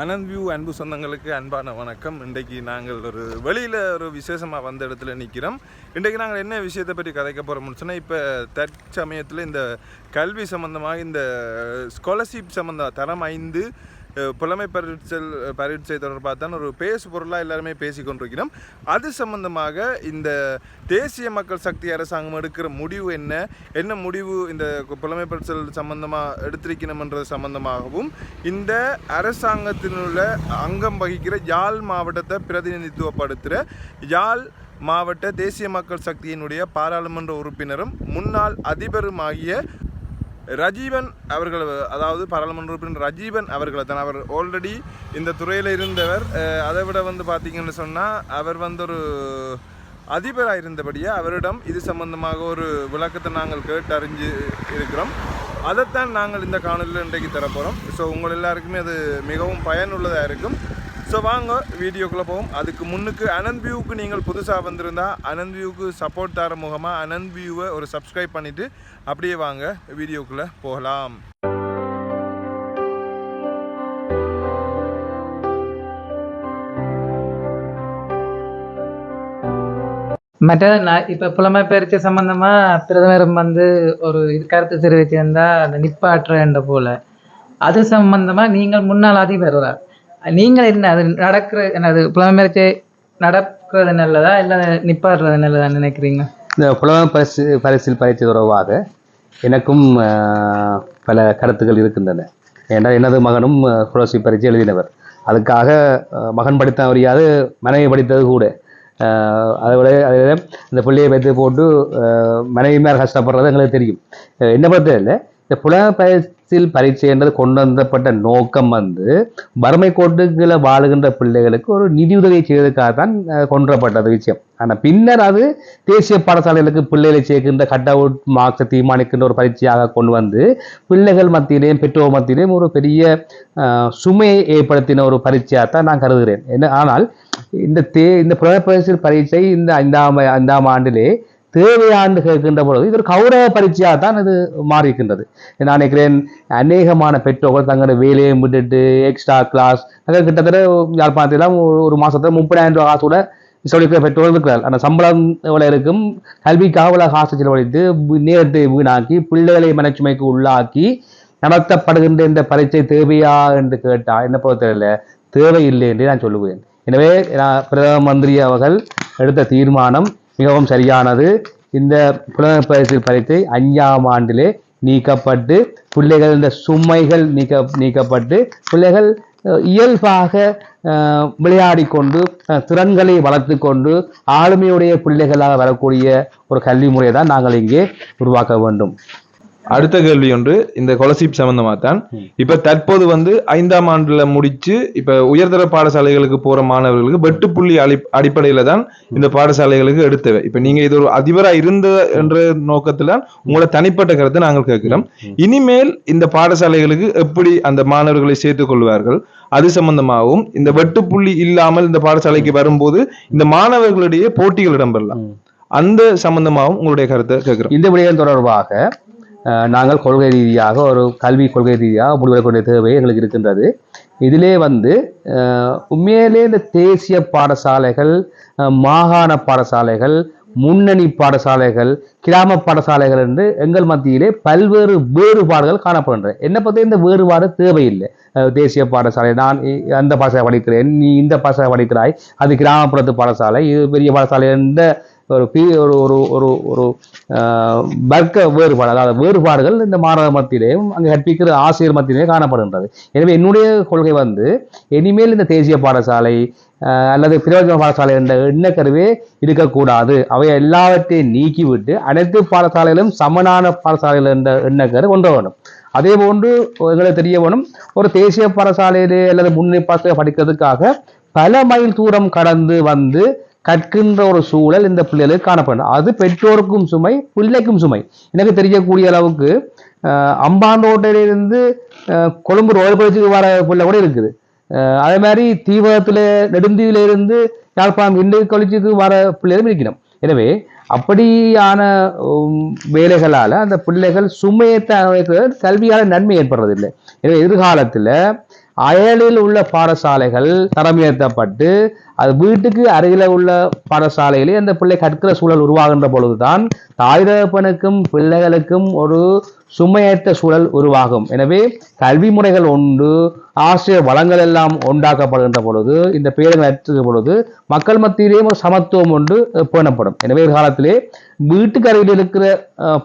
Anand view அன்பு சொந்தங்களுக்கு அன்பான வணக்கம். இன்றைக்கு நாங்கள் ஒரு வெளியில் ஒரு விசேஷமாக வந்த இடத்துல நிற்கிறோம் இன்றைக்கு நாங்கள் என்ன விஷயத்தை பற்றி கதைக்க போகிறோம்னு சொன்னால் இப்போ தற்சமயத்தில் இந்த கல்வி சம்மந்தமாக இந்த ஸ்காலர்ஷிப் சம்மந்தம் தரம் ஐந்து புலமை பரீட்சல் பரீட்சை தொடர்பாக தான் ஒரு பேசு பொருளாக எல்லாருமே பேசிக்கொண்டிருக்கிறோம் அது சம்பந்தமாக இந்த தேசிய மக்கள் சக்தி அரசாங்கம் எடுக்கிற முடிவு என்ன? என்ன முடிவு இந்த புலமை பரிசல் சம்பந்தமாக எடுத்திருக்கணும்ன்றது சம்பந்தமாகவும் இந்த அரசாங்கத்தினுள்ள அங்கம் வகிக்கிற யாழ் மாவட்டத்தை பிரதிநிதித்துவப்படுத்துகிற யாழ் மாவட்ட தேசிய மக்கள் சக்தியினுடைய பாராளுமன்ற உறுப்பினரும் முன்னாள் அதிபருமாகிய ரஜீவன் அவர்கள் அதாவது பாராளுமன்ற உறுப்பினர் ரஜீவன் அவர்களை தான். அவர் ஆல்ரெடி இந்த துறையில் இருந்தவர். அதை விட வந்து பார்த்தீங்கன்னு சொன்னால் அவர் வந்து ஒரு அதிபராக இருந்தபடியே அவரிடம் இது சம்பந்தமாக ஒரு விளக்கத்தை நாங்கள் கேட்டு அறிஞ்சு இருக்கிறோம். அதைத்தான் நாங்கள் இந்த காணொலியில் இன்றைக்கு தரப்போகிறோம் ஸோ உங்கள் எல்லாருக்குமே அது மிகவும் பயனுள்ளதாக இருக்கும். ஸோ வாங்க வீடியோக்குள்ளே போவோம். அதுக்கு முன்னுக்கு அனந்த் வியூவுக்கு நீங்கள் புதுசாக வந்திருந்தா அனந்த் வியூவுக்கு சப்போர்ட் தர முகமாக அனந்த் வியூவை ஒரு சப்ஸ்கிரைப் பண்ணிவிட்டு அப்படியே வாங்க வீடியோக்குள்ளே போகலாம். மற்ற நான் இப்போ புலமை பயிற்சி சம்பந்தமா பிரதமரும் வந்து ஒரு இது கருத்து தெரிவிச்சிருந்தா அந்த நிப்பாற்றுன்ற போல. அது சம்பந்தமா நீங்கள் முன்னாள் அதிபர் நீங்கள் என்ன அது நடக்கிற என்னது புலமை நடக்கிறது நல்லதா இல்லை நிப்பாடுறது நல்லதா நினைக்கிறீங்க? இந்த புலமை பரிசு பரிசில் பயிற்சி தொடர்பாக எனக்கும் பல கருத்துக்கள் இருக்கின்றன. ஏன்றால் எனது மகனும் புலசி பரிசு எழுதினவர். அதுக்காக மகன் படித்த அறியாது மனைவி படித்தது கூட. அதை விட அதில் இந்த பிள்ளையை வைத்து போட்டு மனைவி மேல் கஷ்டப்படுறது எங்களுக்கு தெரியும். என்ன என்ன இல்லை இந்த புலமை பயிற்சி பரீட்சை பரீட்சைன்றது கொண்டு வந்தப்பட்ட நோக்கம் வந்து வறுமை கோட்டுகளை வாழுகின்ற பிள்ளைகளுக்கு ஒரு நிதியுதவி செய்வதற்காக தான் கொன்றப்பட்டது கொண்டு வரப்பட்டது விஷயம். ஆனால் பின்னர் அது தேசிய பாடசாலைகளுக்கு பிள்ளைகளை சேர்க்கின்ற கட் அவுட் மார்க்ஸை தீர்மானிக்கின்ற ஒரு பரீட்சையாக கொண்டு வந்து பிள்ளைகள் மத்தியிலேயும் பெற்றோர் மத்தியிலேயும் ஒரு பெரிய சுமையை ஏற்படுத்தின ஒரு பரீட்சையாக தான் நான் கருதுகிறேன். என்ன ஆனால் இந்த தே இந்த புலப்பரிசில் பரீட்சை இந்த ஐந்தாம் ஐந்தாம் ஆண்டிலே தேவையாண்டு கேட்கின்ற பொழுது இது ஒரு கௌரவ பரீட்சையாக தான் இது மாறியிருக்கின்றது. நான் நினைக்கிறேன் அநேகமான பெற்றோர்கள் தங்களோட வேலையை விட்டுட்டு எக்ஸ்ட்ரா கிளாஸ் அங்கே கிட்டத்தட்ட யாழ்ப்பாணத்திலாம் ஒரு- ஒரு முப்பதாயிரம் ரூபாய் காசு கூட செலவழிக்கிற பெற்றோர்கள் இருக்கிறார் ஆனால் சம்பளம் எவ்வளோ இருக்கும்? கல்விக்காக எவ்வளோ காசு செலவழித்து நேரத்தை வீணாக்கி பிள்ளைகளை மனச்சுமைக்கு உள்ளாக்கி நடத்தப்படுகின்ற இந்த பரீட்சை தேவையா என்று கேட்டால் என்ன பொறுத்தவரையில் தேவையில்லை என்று நான் சொல்லுவேன். எனவே நான் பிரதம மந்திரி அவர்கள் எடுத்த தீர்மானம் மிகவும் சரியானது. இந்த புலனர் பரிசு பரீட்சை அஞ்சாம் ஆண்டிலே நீக்கப்பட்டு பிள்ளைகள் இந்த சுமைகள் நீக்க நீக்கப்பட்டு பிள்ளைகள் இயல்பாக விளையாடி கொண்டு திறன்களை வளர்த்து கொண்டு ஆளுமையுடைய பிள்ளைகளாக வரக்கூடிய ஒரு கல்வி முறையை தான் நாங்கள் இங்கே உருவாக்க வேண்டும். அடுத்த கேள்வி ஒன்று இந்த கொலசிப் சம்பந்தமாக தான் இப்போ தற்போது வந்து ஐந்தாம் ஆண்டுல முடிச்சு இப்போ உயர்தர பாடசாலைகளுக்கு போற மாணவர்களுக்கு வெட்டுப்புள்ளி அடி அடிப்படையில தான் இந்த பாடசாலைகளுக்கு எடுத்தவை. இப்போ நீங்க இது ஒரு அதிபரா இருந்த என்ற நோக்கத்துல உங்களோட தனிப்பட்ட கருத்தை நாங்கள் கேட்கிறோம். இனிமேல் இந்த பாடசாலைகளுக்கு எப்படி அந்த மாணவர்களை சேர்த்துக் கொள்வார்கள்? அது சம்பந்தமாகவும் இந்த வெட்டுப்புள்ளி இல்லாமல் இந்த பாடசாலைக்கு வரும்போது இந்த மாணவர்களிடையே போட்டிகள் இடம்பெறலாம். அந்த சம்பந்தமாகவும் உங்களுடைய கருத்தை கேட்கிறோம். இந்த விடயம் தொடர்பாக நாங்கள் கொள்கை ரீதியாக ஒரு கல்வி கொள்கை ரீதியாக முடிவெடுக்கக்கூடிய தேவை எங்களுக்கு இருக்கின்றது. இதிலே வந்து உண்மையிலே இந்த தேசிய பாடசாலைகள் மாகாண பாடசாலைகள் முன்னணி பாடசாலைகள் கிராம பாடசாலைகள் என்று எங்கள் மத்தியிலே பல்வேறு வேறுபாடுகள் காணப்படுகின்றன. என்ன பற்றி இந்த வேறுபாடு தேவையில்லை. தேசிய பாடசாலை நான் அந்த பாடசாலை படிக்கிறேன் நீ இந்த பாடசாலை படிக்கிறாய் அது கிராமப்புறத்து பாடசாலை இது பெரிய பாடசாலை என்ற ஒரு பி- ஒரு ஒரு ஒரு ஒரு வர்க்க வேறுபாடு அதாவது வேறுபாடுகள் இந்த மாணவ மத்தியிலேயும் அங்கே கற்பிக்கிற ஆசிரியர் மத்தியிலே காணப்படுகின்றது. எனவே என்னுடைய கொள்கை வந்து இனிமேல் இந்த தேசிய பாடசாலை அல்லது பிரயோஜன பாடசாலை என்ற எண்ணக்கருவே இருக்கக்கூடாது. அவை எல்லாவற்றையும் நீக்கிவிட்டு அனைத்து பாடசாலைகளும் சமனான பாடசாலைகள் என்ற எண்ணக்கரு கொண்டு வரணும். அதே போன்று எங்களுக்கு தெரிய வேணும் ஒரு தேசிய பாடசாலையிலே அல்லது முன்னே பாடசாலை படிக்கிறதுக்காக பல மைல் தூரம் கடந்து வந்து கற்கின்ற ஒரு சூழல் இந்த பிள்ளைகளுக்கு காணப்படும் அது பெற்றோருக்கும் சுமை பிள்ளைக்கும் சுமை. எனக்கு தெரியக்கூடிய அளவுக்கு அம்பாந்தோட்டையிலிருந்து கொழும்பு ரோடு பயிற்சிக்கு வர பிள்ளை கூட இருக்குது. அதே மாதிரி தீவிரத்தில் நெடுந்தீவிலிருந்து யாழ்ப்பாணம் இண்டு காலேஜுக்கு வர பிள்ளைகளும் இருக்கணும் எனவே அப்படியான வேலைகளால் அந்த பிள்ளைகள் சுமையத்தை கல்வியால் நன்மை ஏற்படுறதில்லை. எனவே எதிர்காலத்தில் அயலில் உள்ள பாடசாலைகள் தரமுயர்த்தப்பட்டு அது வீட்டுக்கு அருகில உள்ள பாடசாலையிலே அந்த பிள்ளை கற்கிற சூழல் உருவாகின்ற பொழுதுதான் தாய் தகப்பனுக்கும் பிள்ளைகளுக்கும் ஒரு சுமையற்ற சூழல் உருவாகும். எனவே கல்வி முறைகள் உண்டு ஆசிரியர் வளங்கள் எல்லாம் உண்டாக்கப்படுகின்ற பொழுது இந்த பேரங்கள் அற்றுகிற பொழுது மக்கள் மத்தியிலேயும் ஒரு சமத்துவம் ஒன்று பேணப்படும். எனவே காலத்திலே வீட்டுக்கு அருகில் இருக்கிற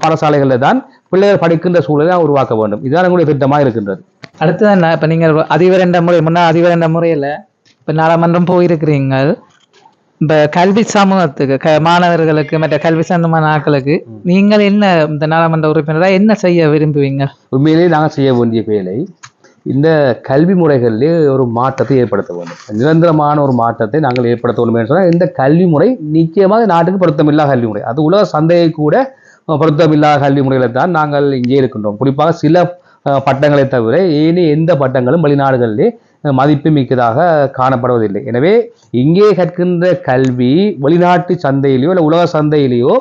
பாடசாலைகளில் தான் பிள்ளைகள் படிக்கின்ற சூழலை உருவாக்க வேண்டும். இதுதான் எங்களுடைய திட்டமாக இருக்கின்றது. அடுத்தது என்ன? இப்போ நீங்கள் என்ற முறை முன்னாள் என்ற முறையில் இப்போ நாடாளுமன்றம் போயிருக்கிறீங்க இப்போ கல்வி சமூகத்துக்கு க மாணவர்களுக்கு மற்ற கல்வி சம்பந்தமான ஆட்களுக்கு நீங்கள் என்ன இந்த நாடாளுமன்ற உறுப்பினராக என்ன செய்ய விரும்புவீங்க? உண்மையிலேயே நாங்கள் செய்ய வேண்டிய வேலை இந்த கல்வி முறைகளிலே ஒரு மாற்றத்தை ஏற்படுத்த வேண்டும். நிரந்தரமான ஒரு மாற்றத்தை நாங்கள் ஏற்படுத்த வேண்டும் சொன்னால் இந்த கல்வி முறை நிச்சயமாக நாட்டுக்கு பொருத்தமில்லாத கல்வி முறை. அது உலக சந்தையை கூட அஹ், பொருத்தமில்லாத கல்வி முறைகளை தான் நாங்கள் இங்கே இருக்கின்றோம். குறிப்பாக சில பட்டங்களை தவிர ஏனைய எந்த பட்டங்களும் வெளிநாடுகளிலே மதிப்பு மிக்கதாக காணப்படுவதில்லை. எனவே இங்கே கற்கின்ற கல்வி வெளிநாட்டு சந்தையிலேயோ இல்லை உலக சந்தையிலேயோ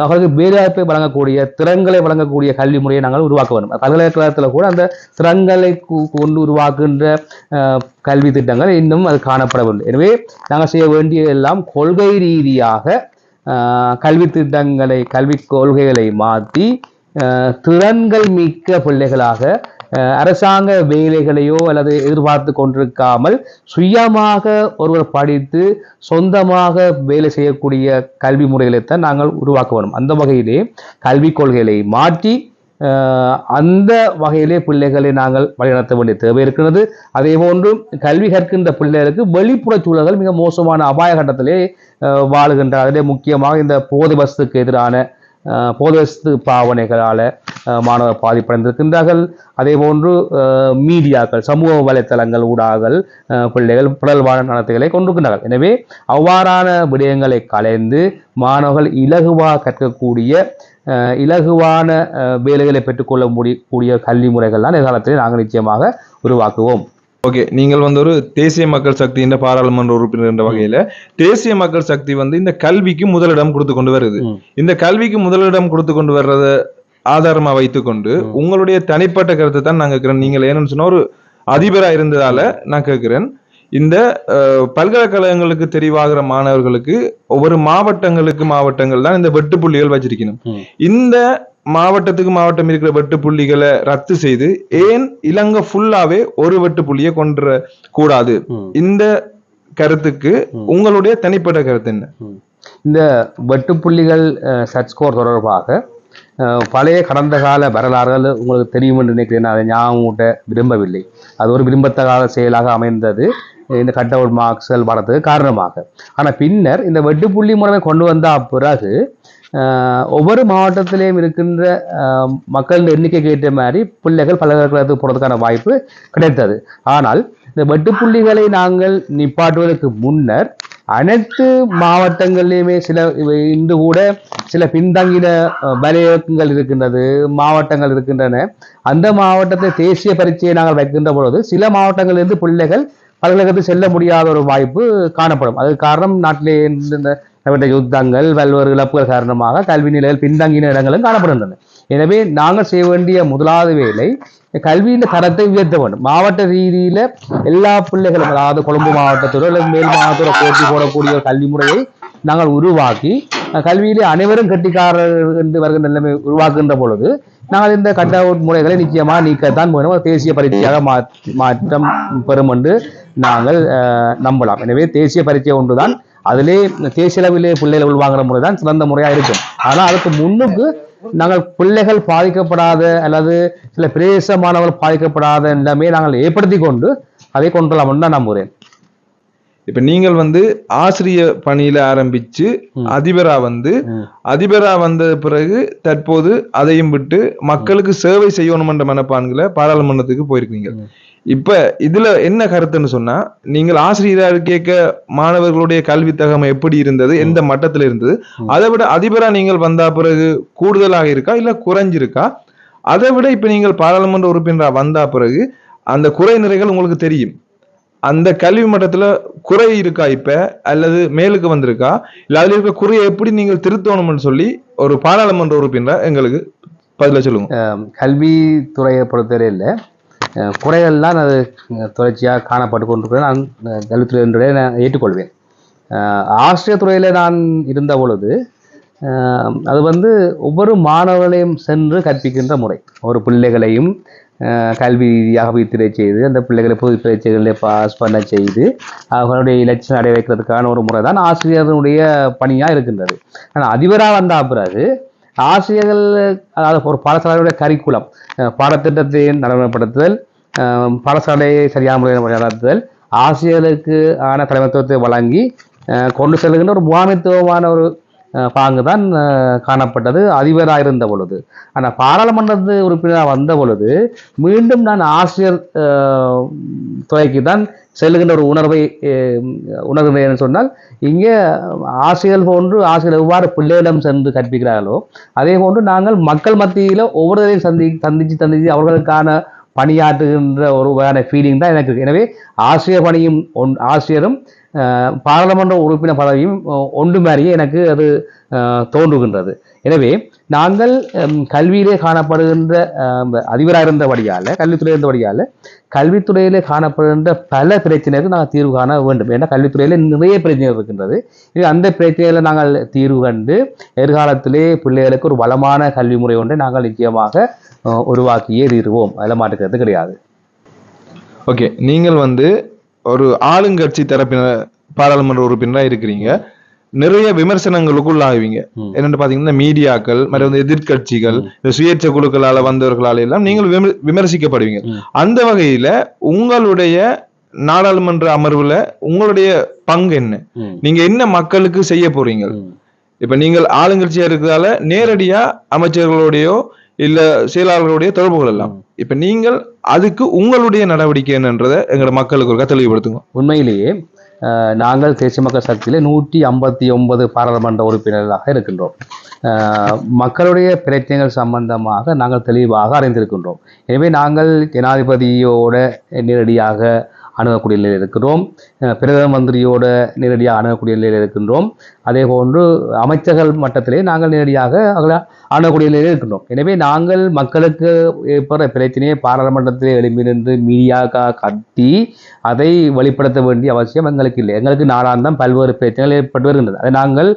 அவர்களுக்கு வேலைவாய்ப்பை வழங்கக்கூடிய திறன்களை வழங்கக்கூடிய கல்வி முறையை நாங்கள் உருவாக்க வேண்டும். பல்கலைக்கழகத்தில் கூட அந்த திறன்களை கொண்டு உருவாக்குகின்ற அஹ், கல்வி திட்டங்கள் இன்னும் அது காணப்படவில்லை. எனவே நாங்கள் செய்ய வேண்டிய எல்லாம் கொள்கை ரீதியாக கல்வி திட்டங்களை கல்வி கொள்கைகளை மாற்றி அஹ், திறன்கள் மிக்க பிள்ளைகளாக அரசாங்க வேலைகளையோ அல்லது எதிர்பார்த்து கொண்டிருக்காமல் சுயமாக ஒருவர் படித்து சொந்தமாக வேலை செய்யக்கூடிய கல்வி முறைகளைத்தான் நாங்கள் உருவாக்க வேண்டும். அந்த வகையிலே கல்விக் கொள்கைகளை மாற்றி அந்த வகையிலே பிள்ளைகளை நாங்கள் வழிநடத்த வேண்டிய தேவை இருக்கிறது. அதே போன்று கல்வி கற்கின்ற பிள்ளைகளுக்கு வெளிப்புற சூழல்கள் மிக மோசமான அபாய கட்டத்திலே அஹ், வாழுகின்ற அதிலே முக்கியமாக இந்த போதை வசத்துக்கு எதிரான அஹ், பாவனைகளால் மாணவர் பாதிப்படைந்திருக்கின்றார்கள். அதே போன்று மீடியாக்கள் சமூக வலைத்தளங்கள் ஊடாகல் பிள்ளைகள் புடல்வான நடத்தைகளை கொண்டிருக்கின்றார்கள். எனவே அவ்வாறான விடயங்களை கலைந்து மாணவர்கள் இலகுவாக கற்கக்கூடிய இலகுவான வேலைகளை பெற்றுக்கொள்ள முடிய கூடிய கல்வி முறைகள் தான் எதிர்காலத்தில் நாங்கள் நிச்சயமாக உருவாக்குவோம். ஓகே நீங்கள் வந்து ஒரு தேசிய மக்கள் சக்தி என்ற பாராளுமன்ற உறுப்பினர் என்ற வகையில தேசிய மக்கள் சக்தி வந்து இந்த கல்விக்கு முதலிடம் கொடுத்து கொண்டு வருது. இந்த கல்விக்கு முதலிடம் கொடுத்து கொண்டு வர்றத ஆதாரமா வைத்துக்கொண்டு உங்களுடைய தனிப்பட்ட கருத்தை தான் நான் கேட்கிறேன். நீங்கள் ஏன்னு சொன்னா ஒரு அதிபரா இருந்ததால நான் கேட்கிறேன். இந்த பல்கலைக்கழகங்களுக்கு தெரிவாகிற மாணவர்களுக்கு ஒவ்வொரு மாவட்டங்களுக்கு மாவட்டங்கள் தான் இந்த வெட்டு புள்ளிகள் வச்சிருக்கணும். இந்த மாவட்டத்துக்கு மாவட்டம் இருக்கிற வெட்டு புள்ளிகளை ரத்து செய்து ஏன் இலங்கை ஃபுல்லாவே ஒரு வெட்டு புள்ளியை கொண்டு கூடாது. இந்த கருத்துக்கு உங்களுடைய தனிப்பட்ட கருத்து என்ன? இந்த வெட்டுப்புள்ளிகள் சர்ச் ஸ்கோர் தொடர்பாக பழைய கடந்த கால வரலாறுகள் உங்களுக்கு தெரியும் என்று நினைக்கிறேன். நான் அதை ஞாபகம் ஊட்ட விரும்பவில்லை. அது ஒரு விரும்பத்தகாத செயலாக அமைந்தது. இந்த கட் அவுட் மார்க்ஸ்கள் வரதுக்கு காரணமாக. ஆனால் பின்னர் இந்த வெட்டுப்புள்ளி முறைமை கொண்டு வந்த பிறகு ஒவ்வொரு மாவட்டத்திலையும் இருக்கின்ற மக்களின் எண்ணிக்கைக்கு ஏற்ற மாதிரி பிள்ளைகள் பல்கலைக்கழகத்துக்கு போகிறதுக்கான வாய்ப்பு கிடைத்தது. ஆனால் இந்த வெட்டுப்புள்ளிகளை நாங்கள் நிப்பாட்டுவதற்கு முன்னர் அனைத்து மாவட்டங்களிலுமே சில இவை இன்று கூட சில பின்தங்கின வலையங்கள் இருக்கின்றது மாவட்டங்கள் இருக்கின்றன. அந்த மாவட்டத்தை தேசிய பரீட்சையை நாங்கள் வைக்கின்ற பொழுது சில மாவட்டங்களிலிருந்து பிள்ளைகள் பல்கலைக்கழகத்துக்கு செல்ல முடியாத ஒரு வாய்ப்பு காணப்படும். அது காரணம் நாட்டிலே இந்த யுத்தங்கள் பல்வேறு இழப்புகள் காரணமாக கல்வி நிலைகள் பின்தங்கின இடங்களும் காணப்படுகின்றன. எனவே நாங்கள் செய்ய வேண்டிய முதலாவது வேலை கல்வியின் தரத்தை உயர்த்த வேண்டும். மாவட்ட ரீதியில எல்லா பிள்ளைகளும் அதாவது கொழும்பு மாவட்டத்தோட அல்லது மேல் மாவட்டத்தோட போட்டி போடக்கூடிய ஒரு கல்வி முறையை நாங்கள் உருவாக்கி கல்வியிலே அனைவரும் கட்டிக்காரர் என்று வருகின்ற நிலைமை உருவாக்குகின்ற பொழுது நாங்கள் இந்த கட் அவுட் முறைகளை நிச்சயமாக நீக்கத்தான் வேணும். தேசிய பரீட்சையாக மாற்றம் பெறும் என்று நாங்கள் அஹ், நம்பலாம். எனவே தேசிய பரீட்சை ஒன்றுதான் அதிலே தேசிய அளவிலே பிள்ளைகள் உள்வாங்குற முறை தான் சிறந்த முறையா இருக்கும். ஆனால் அதுக்கு முன்னுக்கு நாங்கள் பிள்ளைகள் பாதிக்கப்படாத அல்லது சில பிரதேச மாணவர்கள் பாதிக்கப்படாத நிலைமையை நாங்கள் ஏற்படுத்தி கொண்டு அதை கொண்டுலாம் தான் நம்புகிறேன் இப்ப நீங்கள் வந்து ஆசிரிய பணியில ஆரம்பிச்சு அதிபரா வந்து அதிபரா வந்த பிறகு தற்போது அதையும் விட்டு மக்களுக்கு சேவை செய்யணும் என்ற மனப்பான்களை பாராளுமன்றத்துக்கு போயிருக்கீங்க. இப்ப இதுல என்ன கருத்துன்னு சொன்னா நீங்கள் ஆசிரியரா கேட்க மாணவர்களுடைய கல்வி தகமை எப்படி இருந்தது எந்த மட்டத்துல இருந்தது அதை விட அதிபரா நீங்கள் வந்த பிறகு கூடுதலாக இருக்கா இல்ல குறைஞ்சிருக்கா? அதை விட இப்ப நீங்கள் பாராளுமன்ற உறுப்பினரா வந்தா பிறகு அந்த குறை நிறைகள் உங்களுக்கு தெரியும். அந்த கல்வி மட்டத்துல குறை இருக்கா இப்ப அல்லது மேலுக்கு வந்திருக்கா? இல்ல அதுல இருக்க குறையை எப்படி நீங்கள் திருத்தணும்னு சொல்லி ஒரு பாராளுமன்ற உறுப்பினரா எங்களுக்கு பதில சொல்லுங்க. கல்வித்துறையை பொறுத்தவரையில் குறைகள் தான் அது தொடர்ச்சியாக காணப்பட்டு கொண்டிருக்கிறது. நான் கல்வித்துறை என்றே நான் ஏற்றுக்கொள்வேன். ஆசிரியர் துறையில் நான் இருந்த பொழுது அது வந்து ஒவ்வொரு மாணவர்களையும் சென்று கற்பிக்கின்ற முறை. ஒரு பிள்ளைகளையும் கல்வி ரீதியாக வித்திரை செய்து அந்த பிள்ளைகளை பொது பரீட்சைகளில் பாஸ் பண்ண செய்து அவர்களுடைய இலட்சியம் அடைய வைக்கிறதுக்கான ஒரு முறை தான் ஆசிரியர்களுடைய பணியாக இருக்கின்றது. ஆனால் அதிபராக வந்த பிறகு ஆசிரியர்கள் அதாவது ஒரு பாடசாலையுடைய கரிக்குலம் பாடத்திட்டத்தை நடைமுறைப்படுத்துதல் பாடசாலையை சரியான முறையில் நடத்துதல் ஆசிரியர்களுக்கு ஆன தலைமைத்துவத்தை வழங்கி கொண்டு செல்கின்ற ஒரு முகாமித்துவமான ஒரு பாங்கு தான் காணப்பட்டது அதிபராக இருந்த பொழுது. ஆனால் பாராளுமன்ற உறுப்பினராக வந்த பொழுது மீண்டும் நான் ஆசிரியர் துறைக்கு தான் செல்லுகின்ற ஒரு உணர்வை அஹ், உணர்கிறேன் சொன்னால் இங்கே ஆசிரியர் போன்று ஆசிரியர் எவ்வாறு பிள்ளைகளிடம் சென்று கற்பிக்கிறார்களோ அதே போன்று நாங்கள் மக்கள் மத்தியில் ஒவ்வொருவரையும் சந்தி சந்தித்து சந்தித்து அவர்களுக்கான பணியாற்றுகின்ற ஒரு வகையான ஃபீலிங் தான் எனக்கு எனவே ஆசிரியர் பணியும் ஒன் ஆசிரியரும் பாராளுமன்ற உறுப்பினர் பதவியும் ஒன்று மாதிரியே எனக்கு அது தோன்றுகின்றது. எனவே நாங்கள் கல்வியிலே காணப்படுகின்ற அதிபராக இருந்தபடியால் கல்வித்துறை இருந்தபடியால் கல்வித்துறையிலே காணப்படுகின்ற பல பிரச்சனைகளுக்கு நாங்கள் தீர்வு காண வேண்டும். ஏன்னா கல்வித்துறையில் நிறைய பிரச்சனைகள் இருக்கின்றது. இது அந்த பிரச்சனைகளை நாங்கள் தீர்வு கண்டு எதிர்காலத்திலே பிள்ளைகளுக்கு ஒரு வளமான கல்வி முறை ஒன்றை நாங்கள் நிச்சயமாக உருவாக்கியே தீர்வோம். அதில் மாற்றுக்கிறது கிடையாது. ஓகே நீங்கள் வந்து ஒரு ஆளுங்கட்சி தரப்பினர் பாராளுமன்ற உறுப்பினராக இருக்கிறீங்க நிறைய விமர்சனங்களுக்குள் ஆகுவீங்க. என்னென்னு பார்த்தீங்கன்னா மீடியாக்கள் மற்றும் வந்து எதிர்க்கட்சிகள் இந்த சுயேட்சை குழுக்களால வந்தவர்களால எல்லாம் நீங்கள் விமர்- விமர்சிக்கப்படுவீங்க. அந்த வகையில உங்களுடைய நாடாளுமன்ற அமர்வுல உங்களுடைய பங்கு என்ன. நீங்க என்ன மக்களுக்கு செய்ய போறீங்க. இப்ப நீங்கள் ஆளுங்கட்சியா இருக்கிறதால நேரடியா அமைச்சர்களுடையோ இல்ல செயலாளர்களுடைய தொடர்பு கொள்ளலாம் இப்ப நீங்கள் அதுக்கு உங்களுடைய நடவடிக்கை என்னன்றதை எங்களோட மக்களுக்கு ஒருக்கா தெளிவுபடுத்துங்க. உண்மையிலேயே நாங்கள் தேசிய மக்கள் சக்தியில் நூற்றி ஐம்பத்தி ஒன்பது பாராளுமன்ற உறுப்பினர்களாக இருக்கின்றோம். மக்களுடைய பிரச்சனைகள் சம்பந்தமாக நாங்கள் தெளிவாக அறிந்திருக்கின்றோம். எனவே நாங்கள் ஜனாதிபதியோட நேரடியாக அணுகக்கூடிய நிலையில் இருக்கிறோம். பிரதம மந்திரியோட நேரடியாக அணுகக்கூடிய நிலையில் இருக்கின்றோம். அதே போன்று அமைச்சர்கள் மட்டத்திலே நாங்கள் நேரடியாக அவர்களை அணுகக்கூடிய நிலையில் இருக்கின்றோம். எனவே நாங்கள் மக்களுக்கு ஏற்படுற பிரச்சனையை பாராளுமன்றத்திலே எழுப்பியிருந்து நின்று மீடியாக்காக கட்டி அதை வெளிப்படுத்த வேண்டிய அவசியம் எங்களுக்கு இல்லை. எங்களுக்கு நாளாந்தம் பல்வேறு பிரச்சனைகள் ஏற்பட்டு வருகின்றது. அதை நாங்கள்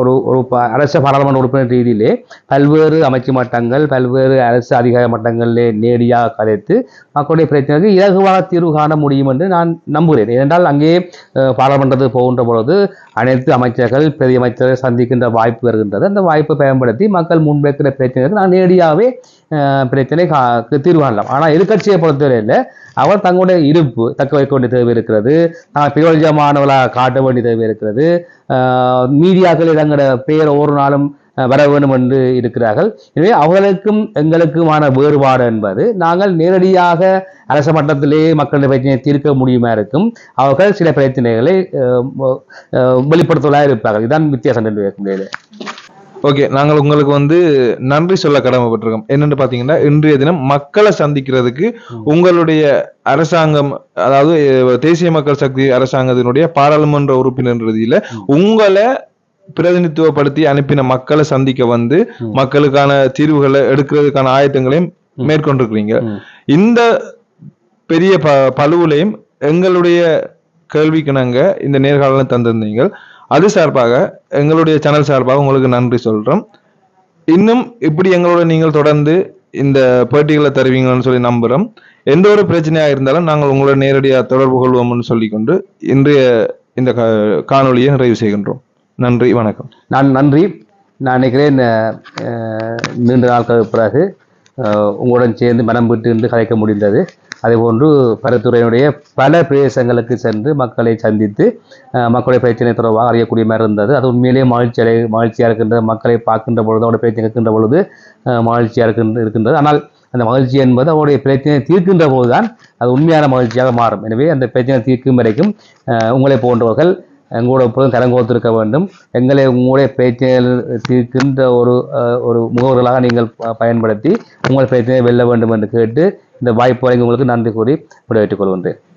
ஒரு ஒரு ப- அரசு பாராளுமன்ற உறுப்பினர் ரீதியிலே பல்வேறு அமைச்சு மட்டங்கள் பல்வேறு அரசு அதிகார மட்டங்களிலே நேரடியாக கதைத்து மக்களுடைய பிரச்சனைக்கு இலகுவாக தீர்வு காண முடியும் என்று நான் நம்புகிறேன். ஏனென்றால் அங்கே பாராளுமன்றத்துக்கு போகின்ற பொழுது அனைத்து அமைச்சர்கள் பெரிய அமைச்சர்கள் சந்திக்கின்ற வாய்ப்பு வருகின்றது. அந்த வாய்ப்பை பயன்படுத்தி மக்கள் முன்வைக்கிற பிரச்சனைகள் நான் நேரடியாகவே பிரச்சனை கா- தீர்வு காணலாம். ஆனால் எதிர்க்கட்சியை பொறுத்தவரையில் அவர் தங்களுடைய இருப்பு தக்க வைக்க வேண்டிய தேவை இருக்கிறது. நான் பிரயோஜனமானவளாக காட்ட வேண்டிய தேவை இருக்கிறது. மீடியாக்கள் தங்களோட பெயர் ஒவ்வொரு நாளும் வர வேண்டும் என்று இருக்கிறார்கள். எனவே அவர்களுக்கும் எங்களுக்குமான வேறுபாடு என்பது நாங்கள் நேரடியாக அரச மட்டத்திலே மக்களுடைய பிரச்சனையை தீர்க்க முடியுமா இருக்கும். அவர்கள் சில பிரச்சனைகளை வெளிப்படுத்துவதாக இருப்பார்கள். இதுதான் வித்தியாசம் என்று வைக்க ஓகே நாங்கள் உங்களுக்கு வந்து நன்றி சொல்ல கடமைப்பட்டிருக்கோம். என்னன்னு பாத்தீங்கன்னா இன்றைய தினம் மக்களை சந்திக்கிறதுக்கு உங்களுடைய அரசாங்கம் அதாவது தேசிய மக்கள் சக்தி அரசாங்கத்தினுடைய பாராளுமன்ற உறுப்பினர் ரீதியில உங்களை பிரதிநிதித்துவப்படுத்தி அனுப்பின மக்களை சந்திக்க வந்து. மக்களுக்கான தீர்வுகளை எடுக்கிறதுக்கான ஆயத்தங்களையும். மேற்கொண்டிருக்கிறீங்க. இந்த பெரிய ப பழுவுலையும் எங்களுடைய கேள்விக்கு நாங்க இந்த நேர்காணலை தந்திருந்தீங்க அது சார்பாக எங்களுடைய சேனல் சார்பாக உங்களுக்கு நன்றி சொல்றோம் இன்னும் இப்படி எங்களோட நீங்கள் தொடர்ந்து இந்த பேட்டிகளை தருவீங்கன்னு சொல்லி நம்புறோம் எந்த ஒரு பிரச்சனையா இருந்தாலும் நாங்கள் உங்களோட நேரடியாக தொடர்பு கொள்வோம்னு சொல்லிக்கொண்டு இன்றைய இந்த கா- காணொளியை நிறைவு செய்கின்றோம் நன்றி வணக்கம். நான் நன்றி. நான் நினைக்கிறேன் நீண்ட நாட்களுக்கு பிறகு உங்களுடன் சேர்ந்து மனம் விட்டு என்று கலைக்க முடிந்தது. அதேபோன்று பரிந்துரையினுடைய பல பிரதேசங்களுக்கு சென்று மக்களை சந்தித்து மக்களுடைய பிரச்சனை தொடர்பாக அறியக்கூடிய மாதிரி இருந்தது. அது உண்மையிலேயே மகிழ்ச்சி அடை மகிழ்ச்சியாக இருக்கின்றது மக்களை பார்க்கின்ற பொழுது அவருடைய பிரச்சனை இருக்கின்ற பொழுது மகிழ்ச்சியாக இருக்கின்ற இருக்கின்றது. ஆனால் அந்த மகிழ்ச்சி என்பது அவருடைய பிரச்சனையை தீர்க்கின்ற போதுதான் அது உண்மையான மகிழ்ச்சியாக மாறும். எனவே அந்த பிரச்சனை தீர்க்கும் வரைக்கும் உங்களை போன்றவர்கள் எங்களோட எப்பொழுதும் கலங்கோத்திருக்க வேண்டும். எங்களை உங்களுடைய பிரச்சனைகள் தீர்க்கின்ற ஒரு ஒரு முகவர்களாக நீங்கள் ப- பயன்படுத்தி உங்கள் பிரச்சனையை வெல்ல வேண்டும் என்று கேட்டு இந்த வாய்ப்பு வழங்கி உங்களுக்கு நன்றி கூறி விடைபெற்றுக் கொள்கின்றேன்.